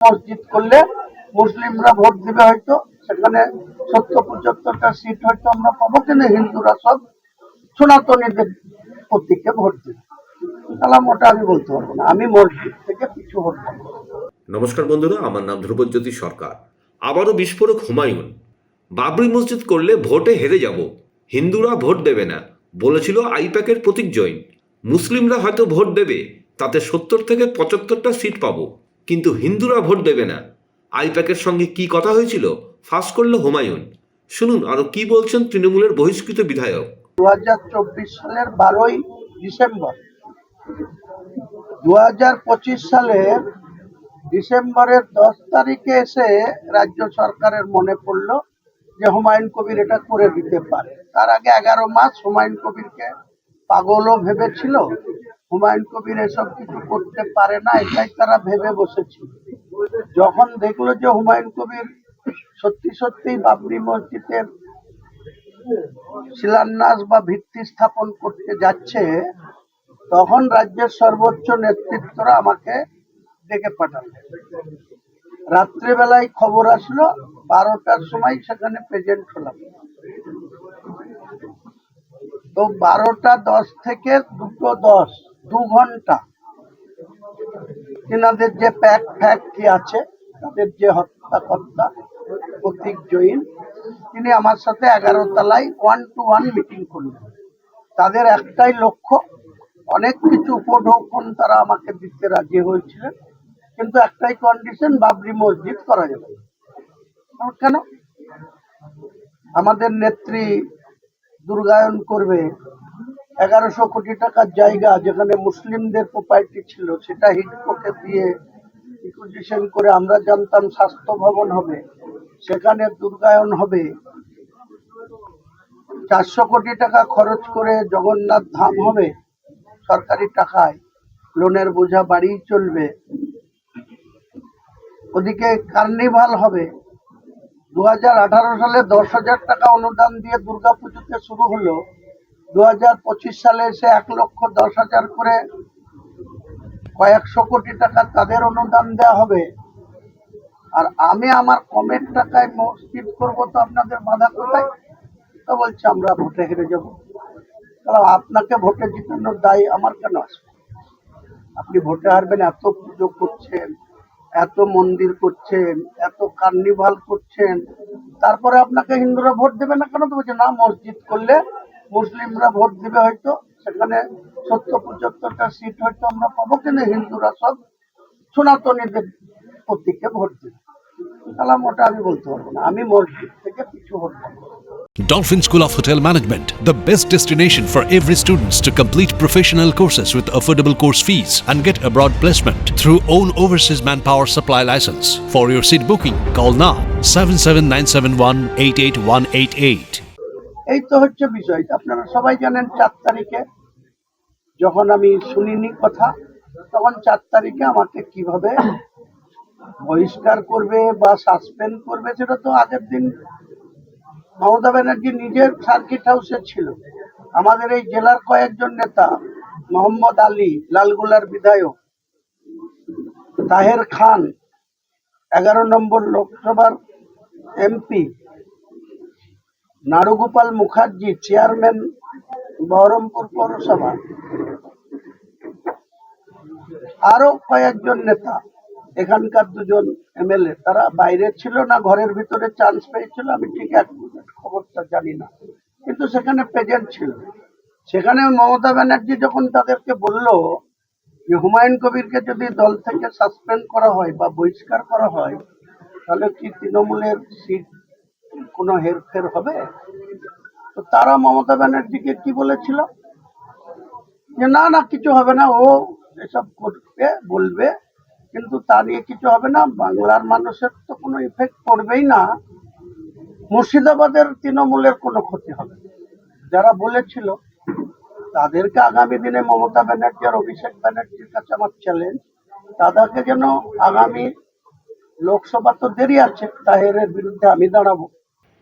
মসজিদ করলে মুসলিমরা ভোট দিবে হয়তো, সেখানে সত্তর পঁচাত্তরটা সিট হয়তো আমরা পাবো, কিন্তু হিন্দুরা সব সনাতনীদের প্রতীকে ভোট দিবে। তাহলে ওটা আমি বলতে পারব না, আমি মসজিদ থেকে পিছু ভোট নমস্কার বন্ধুরা, আমার নাম ধ্রুবজ্যোতি সরকার। আবারও বিস্ফোরক হুমায়ুন। বাবরি মসজিদ করলে ভোটে হেরে যাব, হিন্দুরা ভোট দেবে না, বলেছিল আইপ্যাকের প্রতীক জৈন। মুসলিমরা হয়তো ভোট দেবে, তাতে সত্তর থেকে পঁচাত্তরটা সিট পাবো। কিন্তু হিন্দুরা ভোট দেবে না। আইপ্যাকের সঙ্গে কি কথা হয়েছিল? ফাঁস করল হুমায়ুন। শুনুন আরও কি বলছেন তৃণমূলের বহিষ্কৃত বিধায়ক? দু হাজার চব্বিশ সালের বারোই ডিসেম্বর। দু হাজার পঁচিশ সালের ডিসেম্বরের দশ তারিখে এসে রাজ্য সরকারের মনে পড়ল যে হুমায়ুন কবির এটা করে দিতে পারে। তার আগে এগারো মাস হুমায়ুন কবিরকে পাগলও ভেবেছিল হুমায়ুন কবির এসব কিছু করতে পারে না, এটাই তারা ভেবে বসেছিল। যখন দেখল যে হুমায়ুন কবির সত্যি সত্যি বাবরি মসজিদের শিলান্যাস বা ভিত্তি স্থাপন করতে যাচ্ছে, তখন রাজ্যের সর্বোচ্চ নেতৃত্বরা আমাকে ডেকে পাঠালো রাত্রেবেলায় খবর আসলো, বারোটার সময় সেখানে প্রেজেন্ট হলাম। তো বারোটা দশ থেকে দুটো দশ দু ঘণ্টা। তিনাদের যে প্যাক ফ্যাক কি আছে, তাদের যে হত্যাকর্তা প্রতীক জৈন, তিনি আমার সাথে এগারো তলায় ওয়ান টু ওয়ান মিটিং করলেন। তাদের একটাই লক্ষ্য, অনেক কিছু উপঢৌকন তারা আমাকে দিতে রাজি হয়েছিলেন, কিন্তু একটাই কন্ডিশন বাবরি মসজিদ করা যাবে। কেন? আমাদের নেত্রী দুর্গায়ন করবে এগারোশো কোটি টাকার জায়গা যেখানে মুসলিমদের প্রপার্টি ছিল, সেটা হিটকোকে দিয়ে ইকুইজিশন করে আমরা জানতাম স্বাস্থ্য ভবন হবে, সেখানে দুর্গায়ন হবে। চারশো কোটি টাকা খরচ করে জগন্নাথ ধাম হবে, সরকারি টাকায় লোনের বোঝা বাড়িই চলবে। ওদিকে কার্নিভাল হবে দু হাজার আঠারো সালে দশ হাজার টাকা অনুদান দিয়ে দুর্গাপুজোতে শুরু হলো। দু হাজার পঁচিশ সালে এসে এক লক্ষ দশ হাজার করে কয়েকশো কোটি টাকা তাদের অনুদান দেওয়া হবে। আর আমি আমার কমের টাকায় মসজিদ করব তো আপনাদের বাধা কোথায়? তো বলছে, আমরা ভোটে হেরে যাব। তাহলে আপনাকে ভোটে জিতানোর দায় আমার কেন আসবে? আপনি ভোটে হারবেন, এত পুজো করছেন, এত মন্দির করছেন, এত কার্নিভাল করছেন, তারপরে আপনাকে হিন্দুরা ভোট দেবে না কেন? তো বলছে, না, মসজিদ করলে মুসলিমরা ভোট দিবে হয়তো সেখানে সত্তর পঁচাত্তরটা সিট হয়তো আমরা পাবো কিন্তু হিন্দুরা সব সনাতনীদের প্রতীকে ভোট দিবে তাহলে ওটা আমি বলতে পারবো না আমি মসজিদ থেকে পিছু ভোট পাবো Dolphin School of Hotel Management, the best destination for every students to complete professional courses with affordable course fees and get abroad placement through own overseas manpower supply license. For your seat booking, call now 77971 এই তো হচ্ছে বিষয়। আপনারা সবাই জানেন চার তারিখে যখন আমি শুনিনি কথা, তখন চার তারিখে আমাকে কীভাবে বহিষ্কার করবে বা সাসপেন্ড করবে সেটা তো আগের দিন মমতা ব্যানার্জি নিজের সার্কিট হাউসে ছিল। আমাদের এই জেলার কয়েকজন নেতা, মোহাম্মদ আলী, লালগোলার বিধায়ক, তাহের খান, এগারো নম্বর লোকসভার এমপি নারুগোপাল মুখার্জি, চেয়ারম্যান, বহরমপুর পৌরসভা। আরও কয়েকজন নেতা, এখানকার দুজন এমএলএ। তারা বাইরে ছিল না, ঘরের ভিতরে চান্স পেয়েছিল, আমি ঠিক এক খবরটা জানি না। কিন্তু সেখানে প্রেজেন্ট ছিল। সেখানে মমতা ব্যানার্জি যখন তাদেরকে বলল যে, হুমায়ুন কবিরকে যদি দল থেকে সাসপেন্ড করা হয় বা বহিষ্কার করা হয়, তাহলে কি তৃণমূলের সিট কোনো হেরফের হবে? তো তারা মমতা ব্যানার্জিকে কি বলেছিল? যে না না, কিছু হবে না, ও এসব করবে, বলবে, কিন্তু তা নিয়ে কিছু হবে না। বাংলার মানুষের তো কোনো ইফেক্ট পড়বেই না। মুর্শিদাবাদের তৃণমূলের কোনো ক্ষতি হবে। যারা বলেছিল, তাদেরকে আগামী দিনে মমতা ব্যানার্জি আর অভিষেক ব্যানার্জির কাছে আমার চ্যালেঞ্জ তাদেরকে যেন আগামী লোকসভা তো দেরি আছে তাহেরের বিরুদ্ধে আমি দাঁড়াবো।